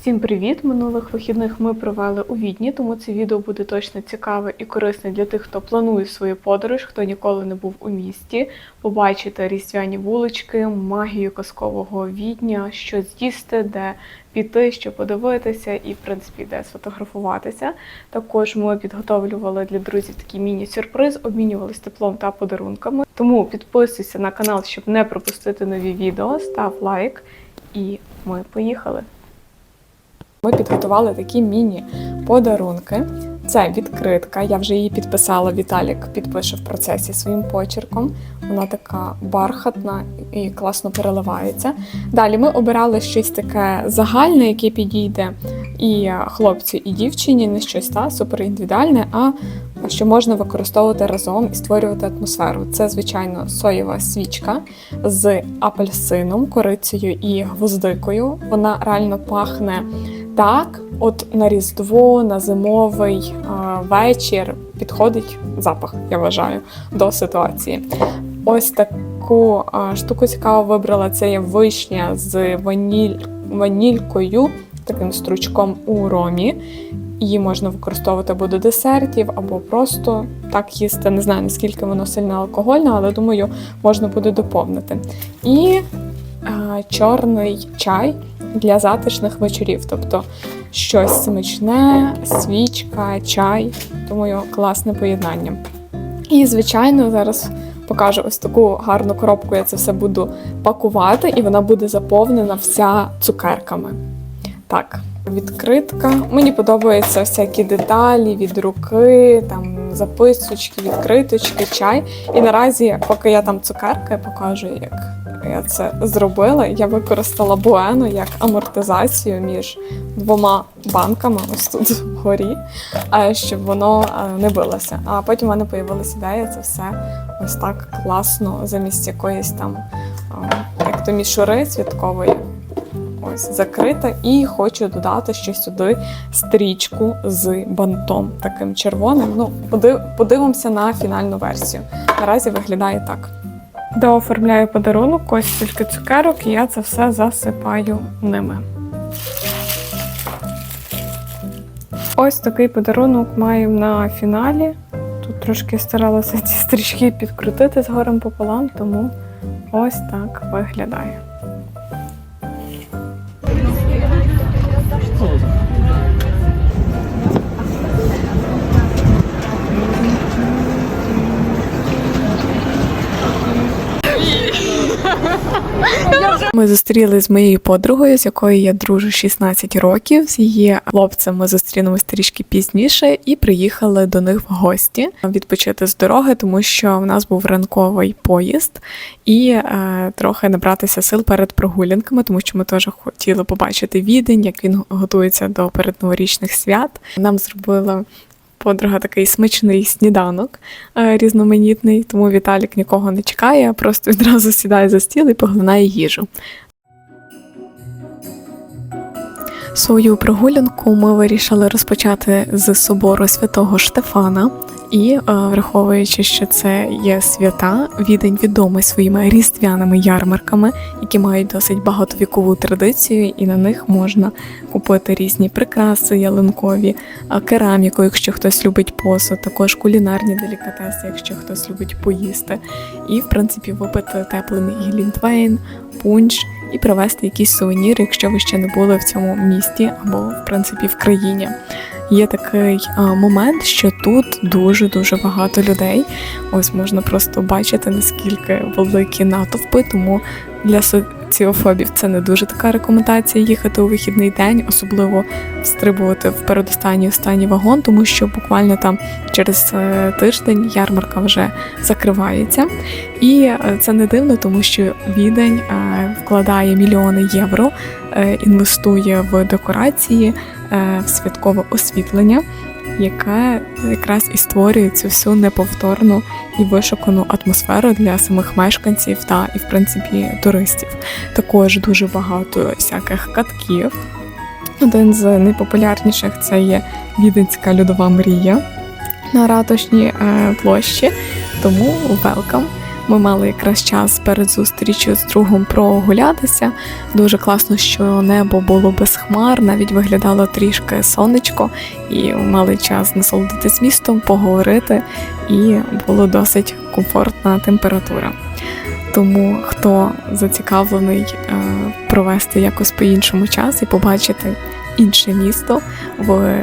Всім привіт! Минулих вихідних ми провели у Відні, тому це відео буде точно цікаве і корисне для тих, хто планує свою подорож, хто ніколи не був у місті, побачити різдвяні вулички, магію казкового відня, що з'їсти, де піти, що подивитися, і в принципі де сфотографуватися. Також ми підготовлювали для друзів такий міні-сюрприз, обмінювалися теплом та подарунками. Тому підписуйся на канал, щоб не пропустити нові відео, став лайк, і ми поїхали. Ми підготували такі міні-подарунки. Це відкритка. Я вже її підписала. Віталік підпише в процесі своїм почерком. Вона така бархатна і класно переливається. Далі ми обирали щось таке загальне, яке підійде і хлопцю, і дівчині, не щось та супер індивідуальне, а що можна використовувати разом і створювати атмосферу. Це, звичайно, соєва свічка з апельсином, корицею і гвоздикою. Вона реально пахне так, от на Різдво, на зимовий а, вечір підходить запах, я вважаю, до ситуації. Ось таку а, штуку цікаво вибрала. Це є вишня з ваніль, ванількою, таким стручком у ромі. Її можна використовувати або до десертів, або просто так їсти. Не знаю, наскільки воно сильно алкогольне, але думаю, можна буде доповнити. І а, чорний чай для затишних вечорів. Тобто щось смачне, свічка, чай. Думаю, класне поєднання. І, звичайно, зараз покажу ось таку гарну коробку. Я це все буду пакувати, і вона буде заповнена вся цукерками. Так, відкритка. Мені подобаються всякі деталі від руки, там записочки, відкриточки, чай. І наразі, поки я там цукерка, я покажу, як я це зробила. Я використала буену як амортизацію між двома банками, ось тут вгорі, е, щоб воно е, не билося. А потім в мене появилася ідея це все ось так класно замість якоїсь там е, як то мішури святкової. Ось закрита, і хочу додати ще сюди стрічку з бантом таким червоним. Ну, подив, подивимося на фінальну версію. Наразі виглядає так. Дооформляю подарунок, ось тільки цукерок, і я це все засипаю ними. Ось такий подарунок маємо на фіналі. Тут трошки старалася ці стрічки підкрутити згорем пополам, тому ось так виглядає. Ми зустрілися з моєю подругою, з якою я дружу 16 років. З її хлопцем ми зустрінемось трішки пізніше і приїхали до них в гості відпочити з дороги, тому що в нас був ранковий поїзд, і е, трохи набратися сил перед прогулянками, тому що ми теж хотіли побачити відень, як він готується до передноворічних свят. Нам зробила подруга такий смачний сніданок е, різноманітний, тому Віталік нікого не чекає, просто відразу сідає за стіл і поглинає їжу. Свою прогулянку ми вирішили розпочати з собору святого Штефана. І е, враховуючи, що це є свята, відень відомий своїми різдвяними ярмарками, які мають досить багатовікову традицію, і на них можна купити різні прикраси ялинкові, кераміку, якщо хтось любить посуд, також кулінарні делікатеси, якщо хтось любить поїсти, і в принципі випити теплений глінтвейн, пунш і привезти якісь сувеніри, якщо ви ще не були в цьому місті або в принципі в країні. Є такий момент, що тут дуже дуже багато людей. Ось можна просто бачити наскільки великі натовпи, тому для соціофобів це не дуже така рекомендація їхати у вихідний день, особливо встрибувати в передостанній останній вагон, тому що буквально там через е, тиждень ярмарка вже закривається. І е, це не дивно, тому що відень е, вкладає мільйони євро, інвестує в декорації, в святкове освітлення. Яке якраз і створює цю всю неповторну і вишукану атмосферу для самих мешканців та і в принципі туристів. Також дуже багато всяких катків. Один з найпопулярніших це є Віденська льодова мрія на ратушній е, площі. Тому велкам. Ми мали якраз час перед зустрічю з другом прогулятися. Дуже класно, що небо було без хмар, навіть виглядало трішки сонечко, і мали час насолодитись містом, поговорити, і було досить комфортна температура. Тому хто зацікавлений е, провести якось по-іншому час і побачити інше місто в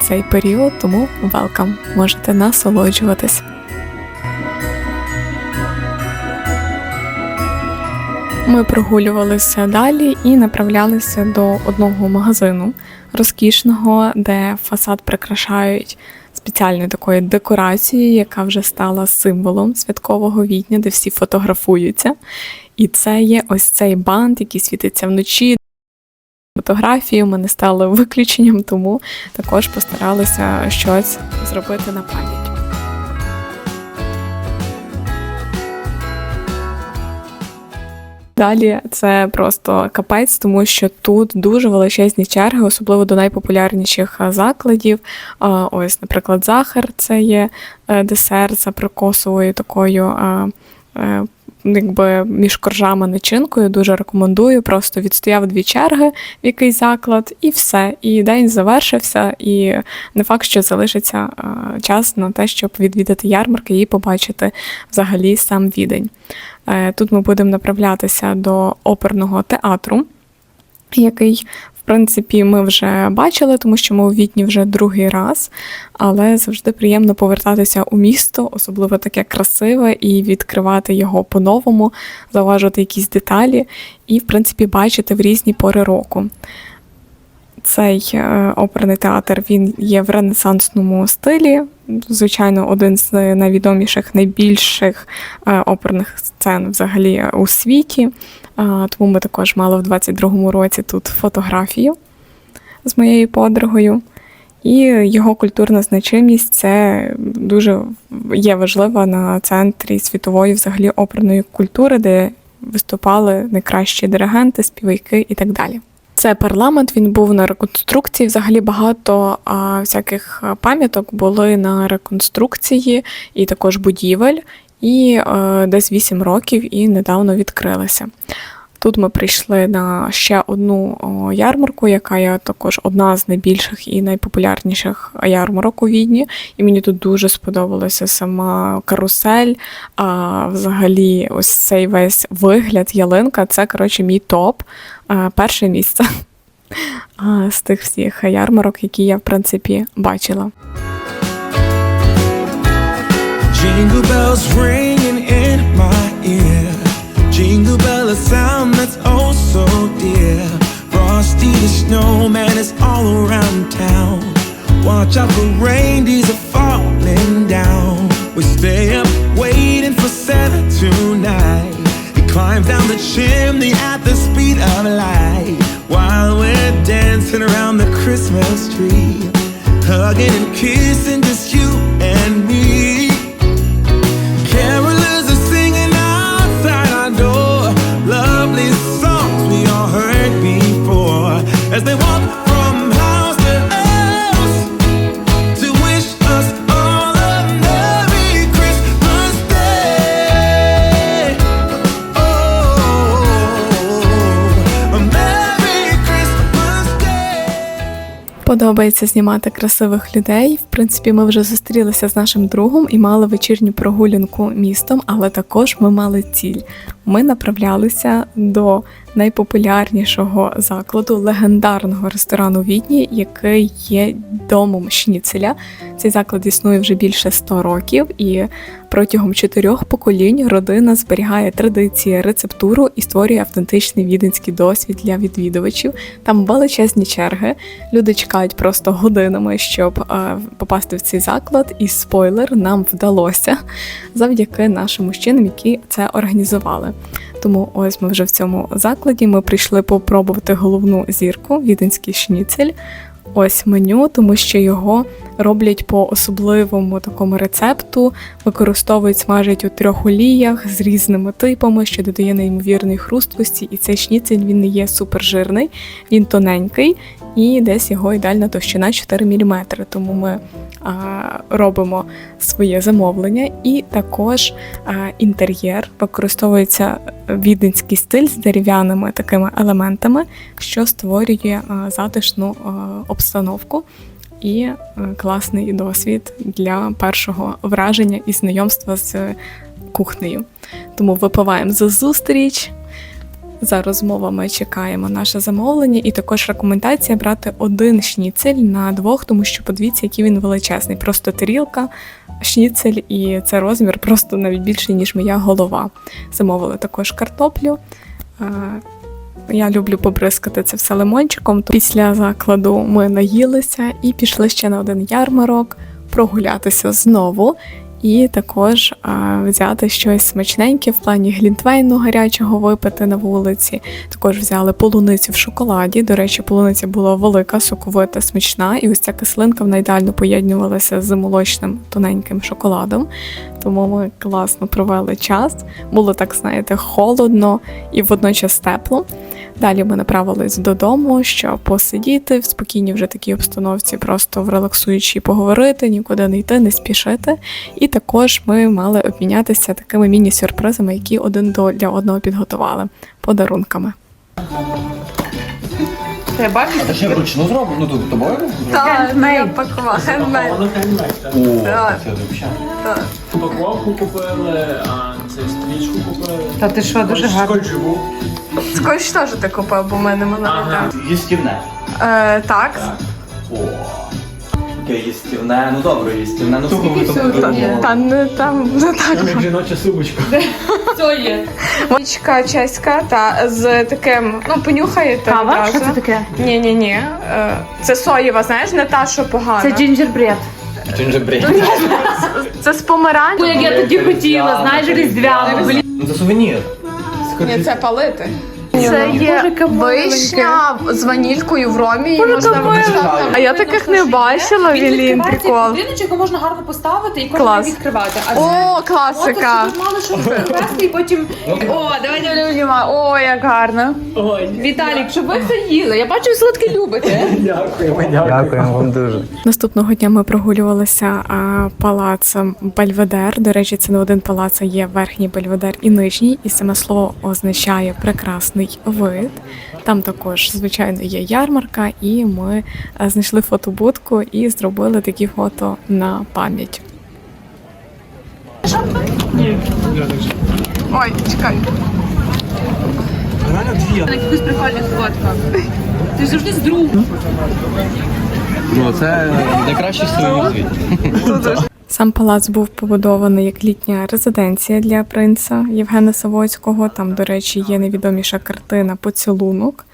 цей період, тому welcome, можете насолоджуватись. Ми прогулювалися далі і направлялися до одного магазину розкішного, де фасад прикрашають спеціальною такою декорацією, яка вже стала символом святкового відня, де всі фотографуються. І це є ось цей бант, який світиться вночі. Фотографії у мене стали виключенням, тому також постаралися щось зробити на пам'ять. Далі це просто капець, тому що тут дуже величезні черги, особливо до найпопулярніших закладів. Ось, наприклад, захар це є е, десерт за прикосовою такою. е, Якби між коржами начинкою дуже рекомендую. Просто відстояв дві черги в якийсь заклад, і все. І день завершився, і не факт, що залишиться час на те, щоб відвідати ярмарки і побачити взагалі сам відень. Е, Тут ми будемо направлятися до оперного театру, який, в принципі, ми вже бачили, тому що ми у Відні вже другий раз, але завжди приємно повертатися у місто, особливо таке красиве, і відкривати його по-новому, зауважувати якісь деталі і, в принципі, бачити в різні пори року. Цей е, оперний театр він є в ренесансному стилі. Звичайно, один з найвідоміших, найбільших е, оперних сцен взагалі у світі. Е, Тому ми також мали в 22-му році тут фотографію з моєю подругою. І його культурна значимість це дуже є важлива на центрі світової взагалі оперної культури, де виступали найкращі диригенти, співаки і так далі. Це парламент, він був на реконструкції. Взагалі багато а, всяких пам'яток були на реконструкції і також будівель, і а, десь 8 років і недавно відкрилися. Тут ми прийшли на ще одну ярмарку, яка є також одна з найбільших і найпопулярніших ярмарок у Відні. І мені тут дуже сподобалася сама карусель. А взагалі, ось цей весь вигляд, ялинка це коротше мій топ. Перше місце з тих всіх ярмарок, які я в принципі бачила. Oh reindeers are chimney at the speed of light. While we're dancing around the Christmas tree, hugging and kissing just you Подобається знімати красивих людей. В принципі, ми вже зустрілися з нашим другом і мали вечірню прогулянку містом, але також ми мали ціль. Ми направлялися до найпопулярнішого закладу легендарного ресторану Відні, який є домом Шніцеля. Цей заклад існує вже більше 100 років, і протягом чотирьох поколінь родина зберігає традиції, рецептуру і створює автентичний віденський досвід для відвідувачів. Там величезні черги. Люди чекають просто годинами, щоб е, попасти в цей заклад. І спойлер нам вдалося завдяки нашим мужчинам, які це організували. Тому ось ми вже в цьому закладі. Ми прийшли попробувати головну зірку віденський шніцель. ось меню, тому що його роблять по особливому такому рецепту, використовують, смажать у трьох оліях з різними типами, що додає неймовірної хрусткості. І цей шніцель він не є супержирний, він тоненький і десь його ідеальна товщина 4 мм. Тому ми а, робимо своє замовлення, і також а, інтер'єр використовується віденський стиль з дерев'яними такими елементами, що створює а, затишну а, обстановку і е, класний досвід для першого враження і знайомства з кухнею. Тому випиваємо за зустріч. За розмовами чекаємо наше замовлення, і також рекомендація брати один шніцель на двох, тому що подивіться, який він величезний. Просто тарілка, шніцель, і це розмір просто навіть більший, ніж моя голова. Замовили також картоплю. Е, Я люблю побризкати це все лимончиком. То Після закладу ми наїлися і пішли ще на один ярмарок прогулятися знову. І також взяти щось смачненьке в плані глінтвейну гарячого випити на вулиці. Також взяли полуницю в шоколаді. До речі, полуниця була велика, соковита, смачна, і ось ця кислинка вона ідеально поєднувалася з молочним тоненьким шоколадом. Тому ми класно провели час. Було так, знаєте, холодно і водночас тепло. Далі ми направились додому, щоб посидіти в спокійній вже такій обстановці, просто в релаксуючій поговорити, нікуди не йти, не спішити. І також ми мали обмінятися такими міні-сюрпризами, які один для одного підготували подарунками. Ти бачиш? Це ще вручну зроблено? Ну тут тобою? Так, я пакувала. Це. Упаковку купили, а це стрічку купили. Та ти що, дуже гарно. Живу. Теж ти купив, бо в мене Ага. Їстівне. Е, так. О. Таке їстівне. Ну добре, їстівне. Ну скільки Та, всього та не там не так. Як жіноча сумочка. Мочка чеська та з таким, ну понюхаєте. Кава? одразу. Що це таке? Ні, ні, ні. Це соєва, знаєш, не та, що погана. Це джинджербред. Джинджербрейд. Це з помаранчем. Як я тоді хотіла, знаєш, різдвяну. Блін, Ну це сувенір. Ні, це палити. Це є вишня з ванількою в ромі. і можна виписати. А я таких не бачила, Вілін, прикол. Будиночок можна гарно поставити і Клас. кожен відкривати. А О, класика. тут мало що вкрасти і потім. О, давайте любимо. О, як гарно. Віталік, щоб ви все їли. Я бачу, ви солодке любите. дякуємо, вам дуже. Наступного дня ми прогулювалися а, палацом Бельведер. До речі, це не один палац, а є верхній Бельведер і нижній, і саме слово означає прекрасний вид. Там також, звичайно, є ярмарка, і ми знайшли фотобудку і зробили такі фото на пам'ять. Ой, чекай. На якихось прикольних фотках. Ти завжди з другом. Ну це найкращий сувенір звідти. Сам палац був побудований як літня резиденція для принца Євгена Савойського. Там, до речі, є найвідоміша картина Поцілунок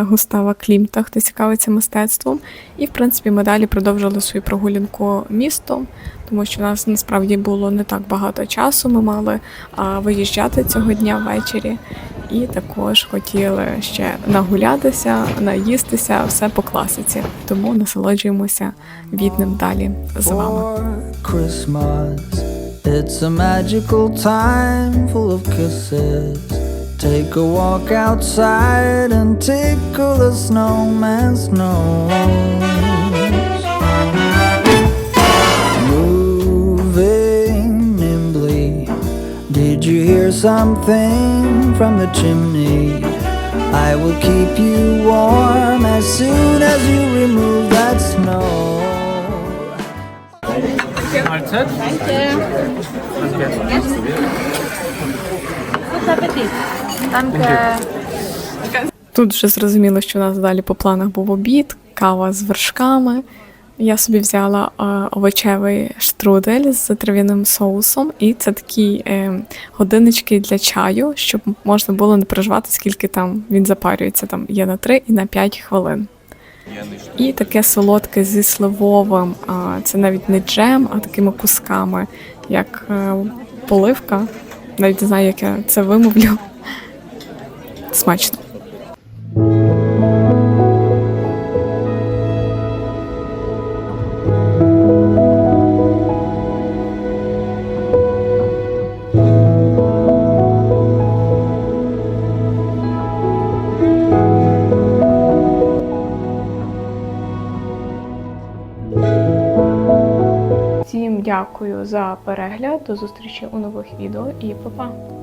Густава Клімта, хто цікавиться мистецтвом. І, в принципі, ми далі продовжили свою прогулянку містом, тому що в нас насправді було не так багато часу. Ми мали виїжджати цього дня ввечері. І також хотіли ще нагулятися, наїстися, все по класиці. Тому насолоджуємося відним далі з вами. for Christmas. It's a magical time full of kisses. Take a walk outside and tickle the snowman's nose. Moving nimbly. Did you hear something from the chimney? I will keep you warm as soon as you remove that snow. Mahlzeit. Тут вже зрозуміло, що у нас далі по планах був обід, кава з вершками. Я собі взяла овочевий штрудель з трав'яним соусом, і це такі е, годиннички для чаю, щоб можна було не переживати, скільки там він запарюється. Там є на 3 і на 5 хвилин. І таке солодке зі сливовим. Це навіть не джем, а такими кусками, як е, поливка. Навіть не знаю, як я це вимовлю. Смачно. За перегляд. До зустрічі у нових відео і па-па!